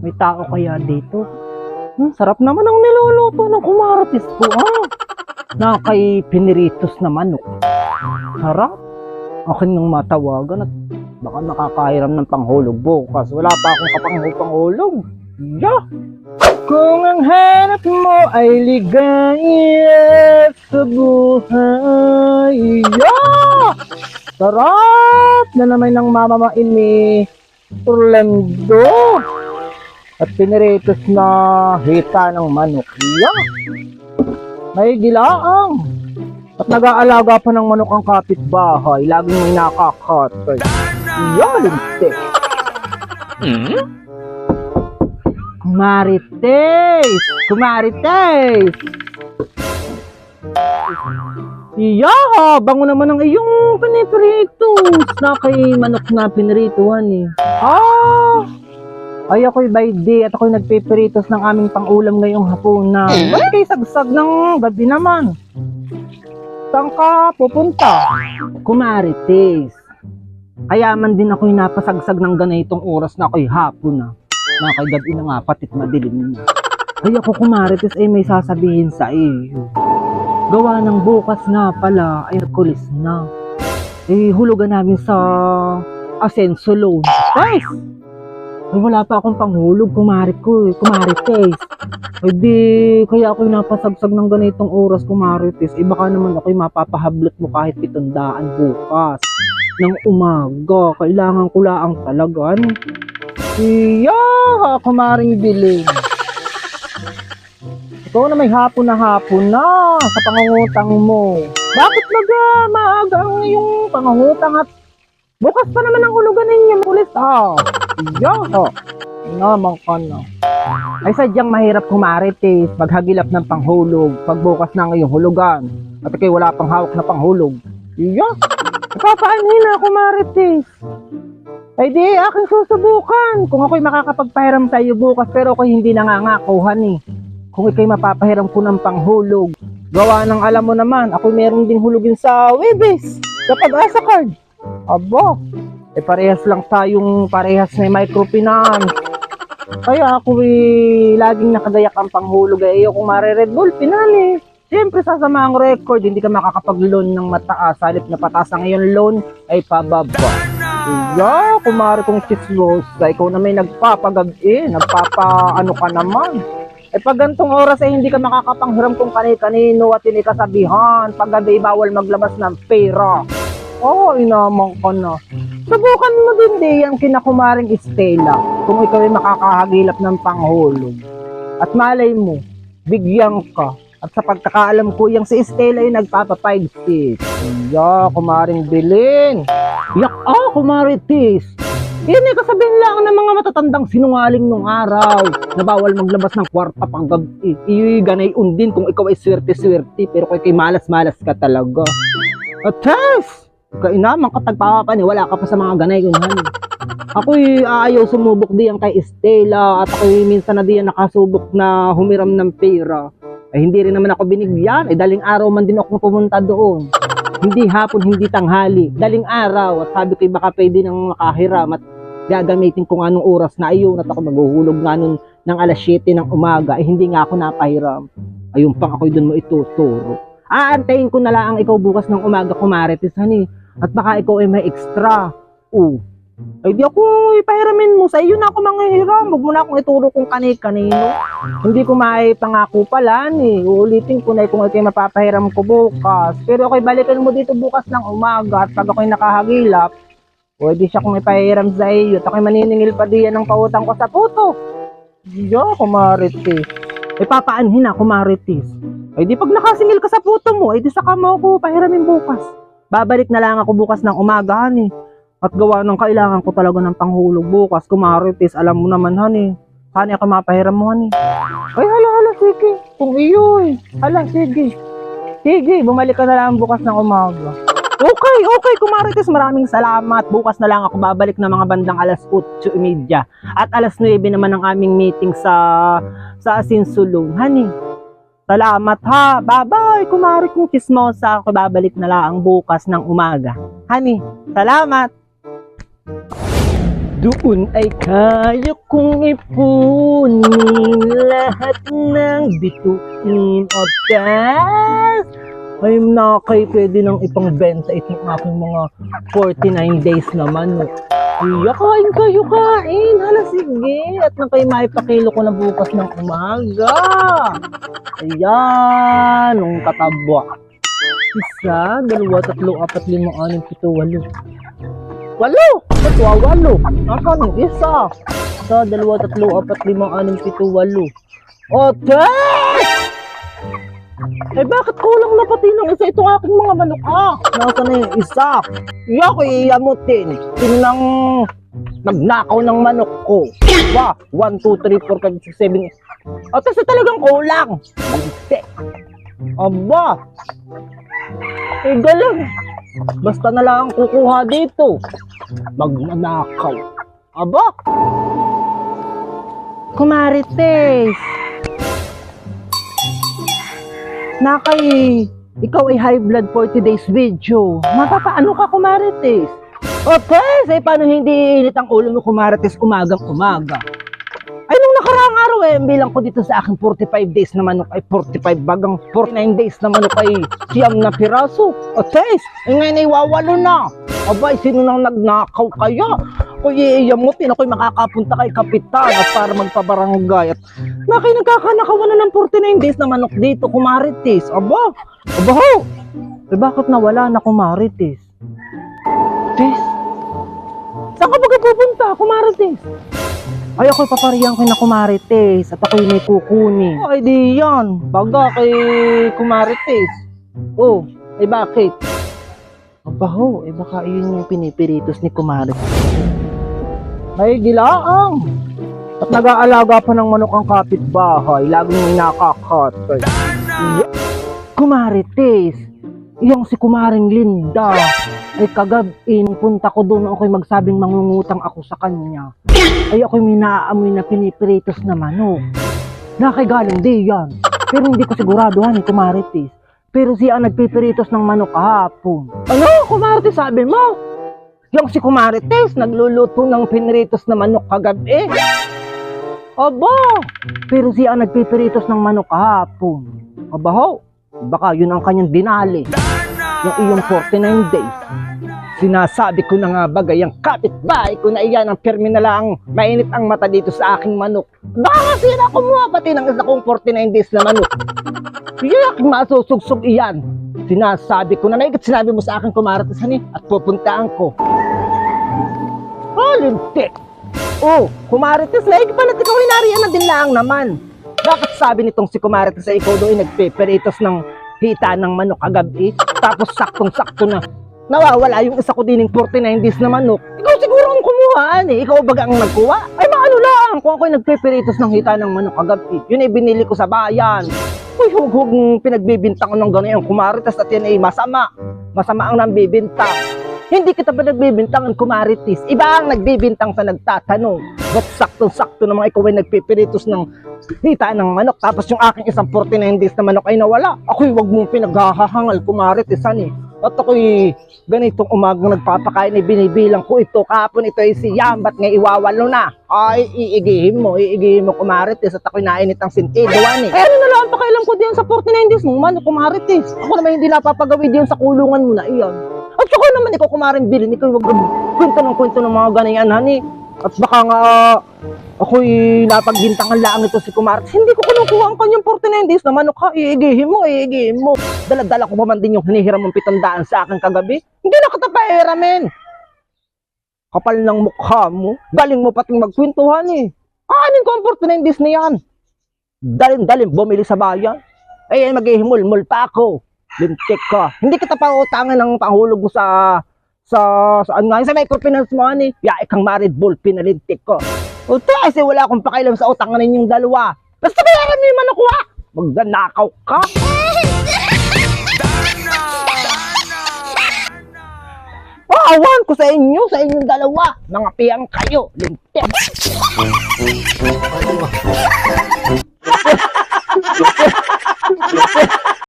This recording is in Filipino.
May tao kaya dito? Hmm, sarap naman ang niluluto ng kumaratis ko, ah. Na kay piniritos na manok. Sarap. Akin nang matawagan at baka nakakahiram ng panghulog bukas. Wala pa akong kapanghupanghulog. Yeah. Kung ang hanap mo ay ligaya sa buhay, yeah! Sarap na naman ng mamamain ni Orlando. At piniritos na hita ng manok. Yeah! May gilaang. At nag-aalaga pa ng manok ang kapitbahay. Laging may nakakatay. Yeah, lintik. Kumarites! Kumarites! Iya, bango naman ang iyong pinipiritos na kay manok na pinirituhan eh. Ah! Ay ako'y by day at ako'y nagpipiritos ng aming pangulam ngayong hapunan. Ba't kay sagsag ng gabi naman? Saan ka pupunta? Kumarites. Kaya man din ako'y napasagsag ng ganitong oras na ako'y hapon na. Na kay gabi na nga patit madilim na. Ay ako kumarites ay may sasabihin sa iyo. Gawa ng bukas nga pala ay Hercules na. Eh hulugan namin sa Asenso Loan. Guys! Ay wala pa akong panghulog kumarit ko eh. Kumarites. Ay di kaya ako'y napasagsag ng ganitong oras kumarites. Eh baka naman ako'y mapapahablot mo kahit pitundaan bukas. Ng umaga. Kailangan ko laang talaga. Ano? Iya, kumaring biling. Ikaw na may hapon na hapon na sa pangungutang mo. Bakit baga maaga ang iyong pangungutang at bukas pa naman ang hulugan ninyo ulit ah. Iya, oh. Naman ka na. Ay sadyang mahirap kumarites, maghagilap ng panghulog, pagbukas ang iyong hulugan, at ikay wala pang hawak na panghulog. Iya, ipapaanhin na kumarites. Ay di, aking susubukan. Kung ako'y makakapagpahiram sa iyo bukas, pero ako'y hindi nangangakuhan eh. Kung ikay mapapahiram ko ng panghulog. Gawa ng alam mo naman, ako meron ding hulugin sa Webes, sa pag-asa card. Abo, eh parehas lang tayong parehas may microfinance. Kaya ako eh, laging nakagayak ang panghulog iyo kung mare-red bull, pinali. Siyempre sasama ang record, hindi ka makakapag-loan ng mataas. Halip na pataas ang iyong loan ay pababa. Iya, kumari kong chismos, ikaw na may nagpapagabi, nagpapa ano ka naman. Eh pag gantong oras ay hindi ka makakapanghiram kung kani-kanino at hindi kasabihan, pag gabi bawal maglabas ng pera. Oo, oh, inaman ka na. Subukan mo din di ang kinakumaring Estela kung ikaw ay makakahagilap ng panghulog. At malay mo, bigyan ka. At sa pagkakaalam ko, yung si Estela ay nagpapa-5-6. Iya, kumaring bilin. Yak, ah, kumaritis. Yan eh, kasabihin lang ng mga matatandang sinungaling nung araw na bawal maglabas ng kwarta pang gabi. Iyoy ganay undin kung ikaw ay swerte-swerte pero kung ikay malas-malas ka talaga. At test! Kainaman ka tagpapani, wala ka pa sa mga ganay unhan. Ako'y ayaw sumubok diyan kay Estela at ako'y minsan na diyan nakasubok na humiram ng pera. Ay hindi rin naman ako binigyan, ay daling araw man din ako pumunta doon. Hindi hapon, hindi tanghali, daling araw at sabi ko baka pwede nang makahiram at gagamitin ko nga nung oras na ayun at ako maghuhulog nga nun ng alas 7 ng umaga ay hindi nga ako napahiram. Ayun pang ako'y doon mo ituturo. Aantayin ko na lang ikaw bukas ng umaga kumarites hani at baka ikaw ay may extra. Oo. Ay di ako ipahiramin mo sa iyo na ako manghihiram. Huwag mo na akong ituro kung kani-kanino. Hindi ko may pangako pala ni. Uulitin ko na kung ikay mapapahiram ko bukas. Pero ako'y balikan mo dito bukas ng umaga at pag ako'y nakahagilap, pwede siya kung ipahiram sa iyo at ako'y maniningil pa diyan ng pautang ko sa puto. Diyo, kumaritis. E papaanhin na, kumaritis. Ay di pag nakasingil ka sa puto mo, ay di saka mo ako pahiramin bukas. Babalik na lang ako bukas ng umaga, hani. At gawa ng kailangan ko talaga ng panghulog bukas, kumaritis, alam mo naman, hani. Saan ako mapahiram mo, hani? Ay, hala, hala, sige. Kung iyo eh. Hala, sige. Sige, bumalik ka na lang bukas ng umaga. Okay, okay, kumarites, maraming salamat. Bukas na lang ako babalik na mga bandang alas 8.30. At alas 9 naman ang aming meeting sa sa Asinsulong. Hani, salamat ha. Bye-bye, kumari kong chismosa. Ako babalik na lang bukas ng umaga. Hani, salamat. Doon ay kaya kong ipunin lahat ng bituin o tas ay nakay pwede nang ipangbenta itong aking mga 49 days naman. No. Iya, kain kayo, kain. Hala, sige. At nang kayo maipakilo ko na bukas ng umaga. Ayan, nung katabwa. Isa, dalawa, tatlo, apat, lima, anim, pito, walo. Walo! Ba't wawalo? Aka ng isa. Isa, dalawa, tatlo, apat, lima, anim, pito, walo. Ote! Eh bakit kulang na pati ng isa itong aking mga manok ah? Nasa na yung isa? Iya ko iyamutin. Tinang nagnakaw ng manok ko. Ba, 1, 2, 3, 4, 5, 6, 7. At kasi talagang kulang. Aba. Eh galing. Basta na lang ang kukuha dito. Magnanakaw. Aba. Kumarites. Nakay, ikaw ay high blood 40 days video. Mapapaano ka kumarites? Okay, say paano hindi init ang ulo mo kumarites umagang umaga? Ay, nung nakaraang araw eh, ang bilang ko dito sa aking 45 days na manok ay 45 bagang 49 days na manok ay siyam na piraso. Okay, eh ngayon ay wawalo na. Abay, sino nang nagnakaw kaya? Kung iiyamutin ako'y makakapunta kay Kapitan at para magpabarangay. At nakay nagkakanakawan na ng 49 days na manok dito, kumarites. Aba, aba ho. Eh bakit nawala na kumarites? Tes, saan ka baga pupunta, kumarites? Ay, ako'y paparihan kay na kumarites at ako'y may kukunin. Ay, di yan. Baga kay kumarites. Oh, eh bakit? Aba eh baka yun yung pinipiritos ni kumarites. Ay, gilaang. At nag-aalaga pa ng manok ang kapitbahay. Laging nakakatay. Kumarites. Iyang si Kumaring Linda. Ay kagabi, punta ko doon ako'y magsabing mangungutang ako sa kanya. Ay ako'y may naaamoy na pinipritos na manok. Nakagaling di yan. Pero hindi ko sigurado han, Kumarites. Pero siya ang nagpipiritos ng manok kahapon. Ano, Kumarites, sabi mo? Yung si Kumarites, nagluluto ng piniritos na manok kagabi. Aba! Pero siya ang nagpipiritos ng manok kahapon. Aba ho, baka yun ang kanyang dinali. Yung iyong 49 days. Sinasabi ko na nga bagay ang kapitbahay ko na iyan ang permi na lang mainit ang mata dito sa aking manok. Baka sila kumuha pati ng isa kong 49 days na manok. Iyak masusugsog iyan. Sinasabi ko na naigit sinabi mo sa akin kumaratasan eh at pupuntaan ko. Oh, lintik! Oh, kumarites, laig pa na ikaw hinarian na din lang naman. Bakit sabi nitong si kumarites ay ikaw doon nagpeperitos ng hita ng manok kagabi? Tapos saktong-sakto na nawawala yung isa ko dining 49 days na manok. Ikaw siguro ang kumuhaan eh. Ikaw baga ang nagkuha? Ay maano lang, kung ako'y nagpeperitos ng hita ng manok kagabi, yun ay binili ko sa bayan. Uy, huwag pinagbibintang ng gano'n yung kumarites at yan ay masama. Masama ang nambibintang. Hindi kita ba nagbibintang ang kumaritis? Iba ang nagbibintang sa nagtatanong. Ba't saktong-sakto naman ikaw ay nagpipiritos ng hita ng manok tapos yung aking isang 49 days na manok ay nawala. Ako'y wag mong pinaghahahangal kumaritis ani. At ako'y ganitong umagang nagpapakain ay binibilang ko ito. Kahapon ito ay siyam, ba't nga iwawalo na? Ay, iigihin mo, iigihin mo kumaritis at ako'y nainit ang sintido ani. Eh ano na lang ang pakailan ko diyan sa 49 days mong manok kumaritis? Ako naman hindi napapagawi diyan sa kulungan mo na iyan. At saka naman ikaw kumarin bilin, ikaw wag kwento ng kwento ng mga ganyan, honey. At baka nga ako'y napagbintangan lang ito si Kumarat. Hindi ko kinukuha ang kanyang 49 days na manok ha. Iigihin mo, iigihin mo. Daladala ko pa man din yung hinihiram mong pitandaan sa akin kagabi. Hindi na kita pahiramin. Kapal ng mukha mo. Galing mo pating magkwentuhan eh. Kanin ko ang 49 days na yan. Dalim-dalim bumili sa bayan. Ay, maghihimul-mul pa ako. Lintik ka. Hindi kita pa utangan ng panghulog mo sa sa saan nga sa microfinance mo ani. Ya ikang married bull pinalintik ko. O kasi wala akong pakailam sa utangan ninyong dalawa. Basta bayaran mo yung manok ko ha. Magdanakaw ka. Awan ko sa inyo, sa inyong dalawa. Mga piyang kayo. Lintik.